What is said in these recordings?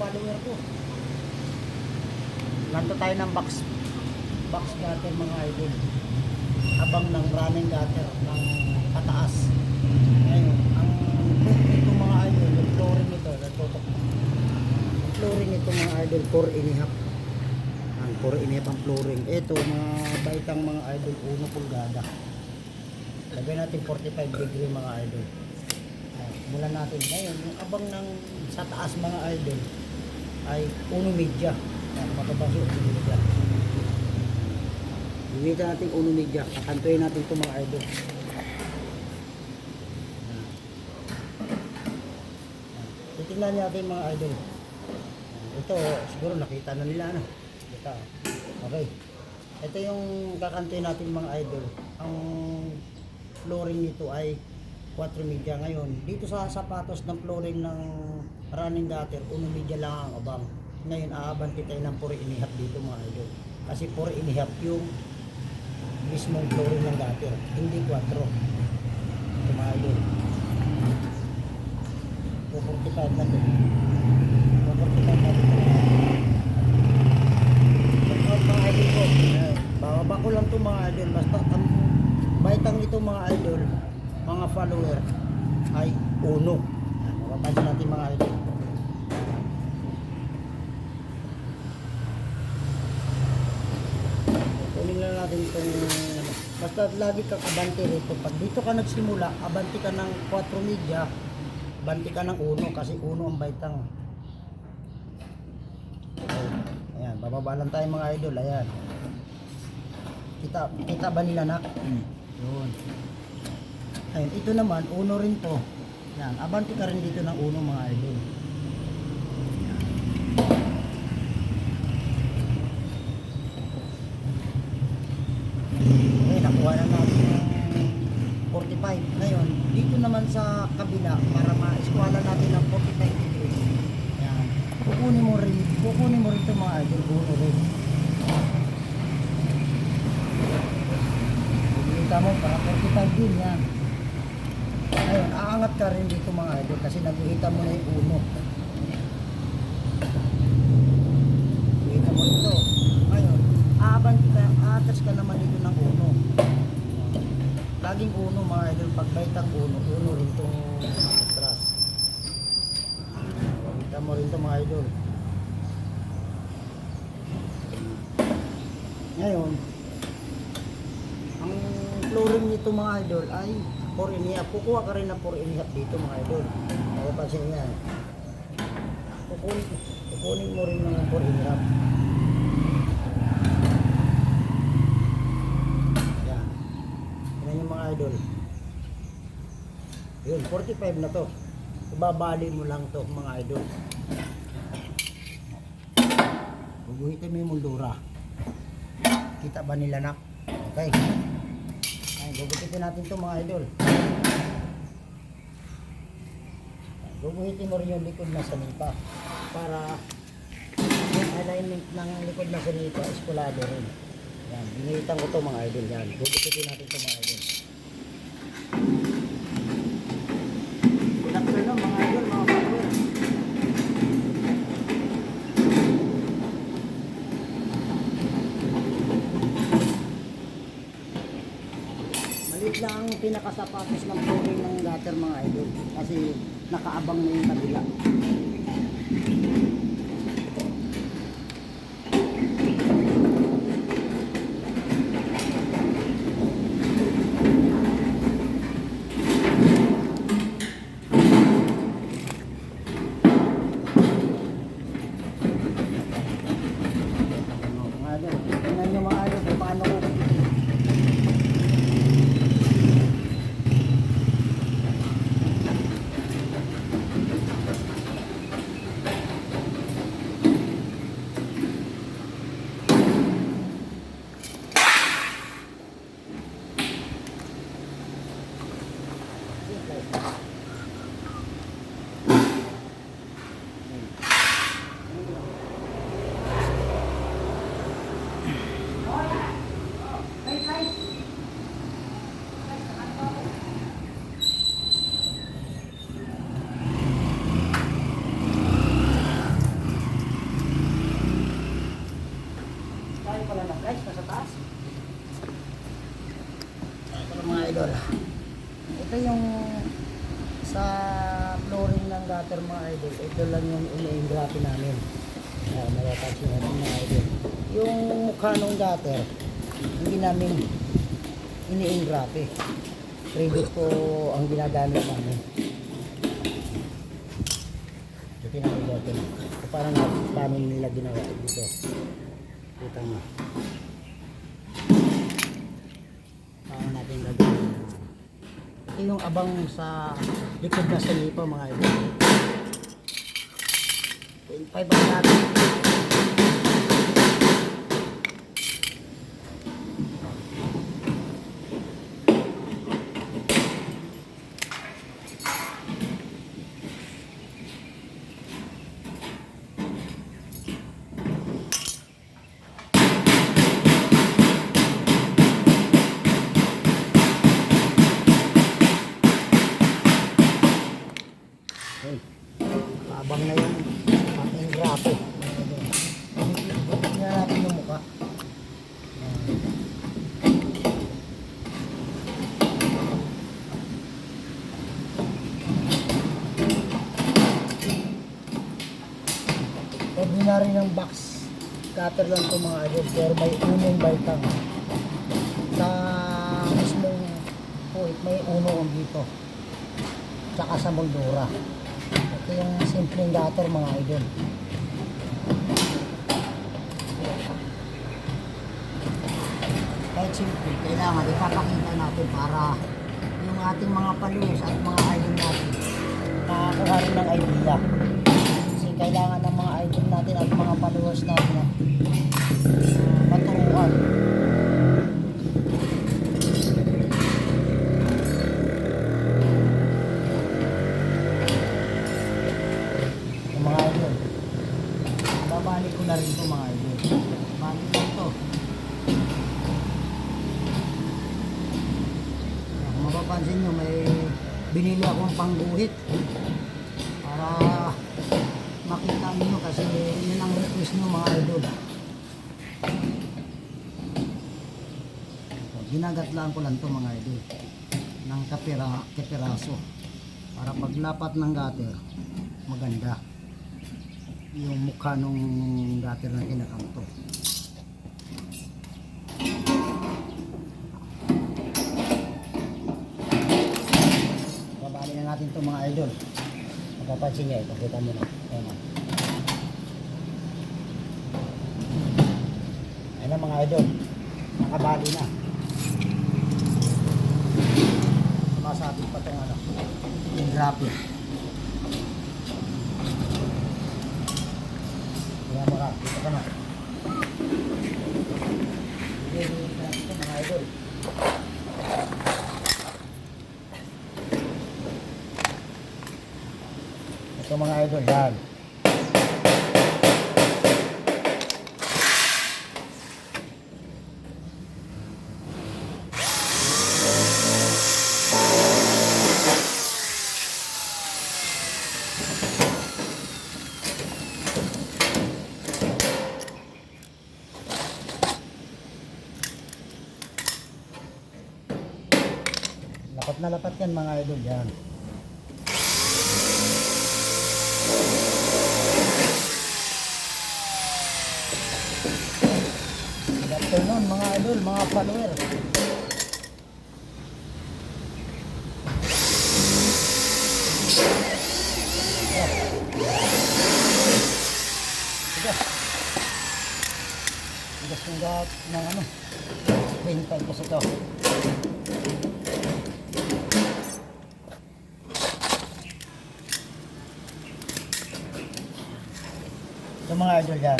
follower ko. Nandito tayo ng box box gutter mga idol. Habang ng running gutter ng pataas. Ngayon, ang hook nito mga idol, yung flooring nito, natutok. Ang flooring nito mga idol, 4 and half. Ang 4 and half ang flooring. Ito, mga baitang mga idol, 1 pulgada. Lagyan natin 45 degree mga idol. Mula natin ngayon, yung abang ng sa taas mga idol ay 1 media. Ayan, mababas yung 1 media. Gawin natin 1 media. Kakantuin natin ito mga idol. Titingnan natin mga idol. Ito, siguro nakita na nila ano. Ito. Okay. Ito yung kakantuin natin mga idol. Ang flooring nito ay 4 media ngayon. Dito sa sapatos ng flooring ng running gutter, 1 media lang ang abang. Ngayon, aabanti tayo ng 4 inihap dito mga idol. Kasi 4 inihap yung mismong flooring ng gutter, hindi 4. Ito mga idol. 245 na ito. 245 na ito. Mga idol. Bababa ko lang ito mga idol. Basta ang baitang ito mga idol, follower, ay uno. Mapapansin natin mga idol. Kunin lang natin itong basta lagi kang abante rito. Pag dito ka nagsimula, abante ka ng 4 media, abante ka ng uno kasi uno ang baitang. Ayan, bababa lang tayo mga idol. Ayan. Kita, kita ba nila nak? Yun. Ayun, ito naman, uno rin to. Yan, abante ka rin dito ng uno mga idol. Yan. Okay, nakuha na natin yung 45. Ngayon, dito naman sa kabila, para ma-eskwala natin ng 45 degrees. Yan. Kukunin mo rin, kukunin mo rin ito mga idol, uno rin. Kita mo, para 45 din yan. Ayun, aangat ka rin dito mga idol kasi nakikita mo na yung uno. Nakikita mo ito. Ngayon, aaban ka, aatas ka naman dito ng uno. Laging uno mga idol, pag baitang uno, uno rin itong atras. Kita mo rin ito mga idol. Ngayon, ang flooring nito mga idol ay 4 and a half. Kukuha ka rin ng 4 and dito mga idol. Mapapansin niya. Kukunin, kukunin mo rin ng 4 and. Yan. Yan yung mga idol. Yun, 45 na to. Ibabali mo lang to mga idol. Guguhitin mo yung muldura. Kita ba nila nak? Okay. Gugupitin natin to mga idol. Guguhitin mo rin yung likod na sanipa para yung alignment ng likod na sanipa is kulado rin. Yan, binihitan ko to mga idol. Yan, gugupitin natin to mga idol. Pinakta na mga idol, mga follower. Maliit lang ang pinakasapatos ng flooring ng gutter mga idol kasi nakaabang na yung kabila. Ano, mga idol, tingnan nyo mga idol kung paano ko idol, ito lang yung ina-ingrato namin. Uh, mapapansin natin mga idol. Yung mukha ng gutter, hindi namin ini-ingrato eh. Previous po ang ginagamit namin. Ito namin natin. So, parang paano nila ginawa dito. Kita mo. Paano natin gagawin. Ito yung abang sa likod na sa lipa mga idol. 25 ang natin. Hey, abang na yung ating grapo. Tingnan natin yung mukha. Ordinary ng box. Cutter lang ito mga idol pero may unong baitang sa mismong point may unong dito. Tsaka sa moldura. Ito yung simpleng gutter mga idol. Kahit simple kailangan ipapakita natin para yung ating mga followers at mga idol natin makakuha ng idea kailangan ng mga idol natin at mga followers natin na uh, maturuan yung mga idol. Babalik ko na rin ito mga idol. Balik ko ito. Kung mapapansin nyo, may binili akong pangguhit. Para makita niyo kasi yun ang request nyo mga idol. Ginagatlaan ko lang to mga idol. Ng kapira, kapiraso. Para paglapat ng gutter maganda. Yung mukha nung gutter na kinakanto babali na natin to mga idol. Mapapansin nyo ito kita mo na. Na ayan na mga idol. Nakabali na sumasabit pa itong ano yung graphic Kaya mo ka, dito ka na. Mga idol. Ito mga idol, yan. Lapat na lapat yan mga idol, yan. Good afternoon mga idol, mga follower. Tigas ng gat ng ano. 25 kasi ito. Ito mga idol yan.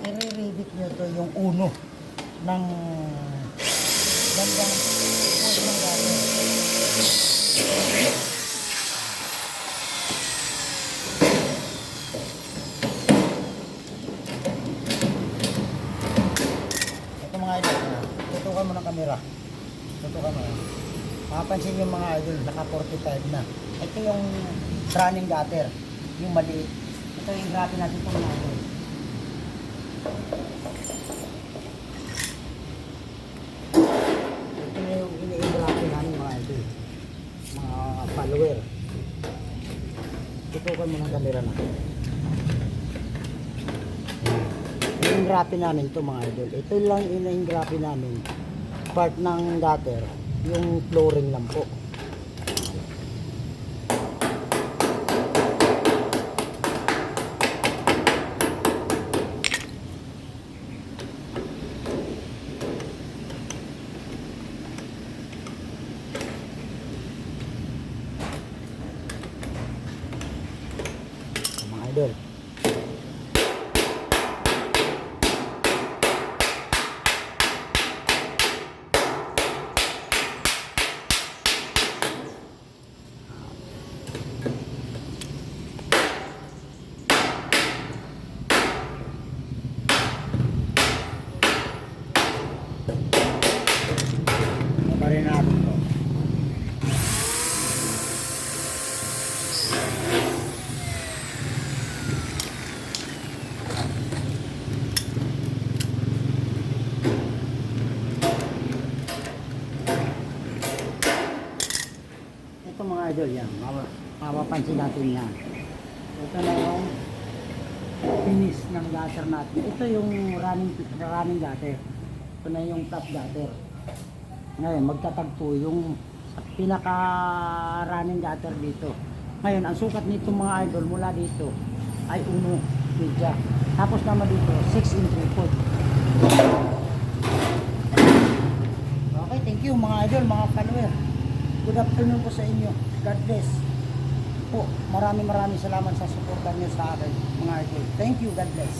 I-re-read nyo to yung uno ng gandang point ng gamit. Ito mga idol, tutukan mo ng kamera. Tutukan mo. Makapansin yung mga idol, naka 45 na. Ito yung running gutter, yung maliit. Ito yung grabe natin itong idol. Ito na yung ini-grabe namin mga idol. Mga follower. Ito tutukan mo ng camera natin. Yung grabe namin to mga idol. Ito lang grabe namin. Part ng gutter. Yung flooring lang po. mga idol. Pa rin natin to. Ito mga idol yan, mapapansin natin yan. Ito na yung finish ng gutter natin. Ito yung running, running gutter. Ito na yung top gutter. Ngayon, magtatagpo yung pinaka running gutter dito. Ngayon, ang sukat nito mga idol mula dito ay uno media. Tapos naman dito, 6 in 3 foot. Okay, thank you mga idol, mga follower. Good afternoon po sa inyo. God bless po. Maraming maraming salamat sa suporta niyo sa akin, mga idol. Thank you. God bless.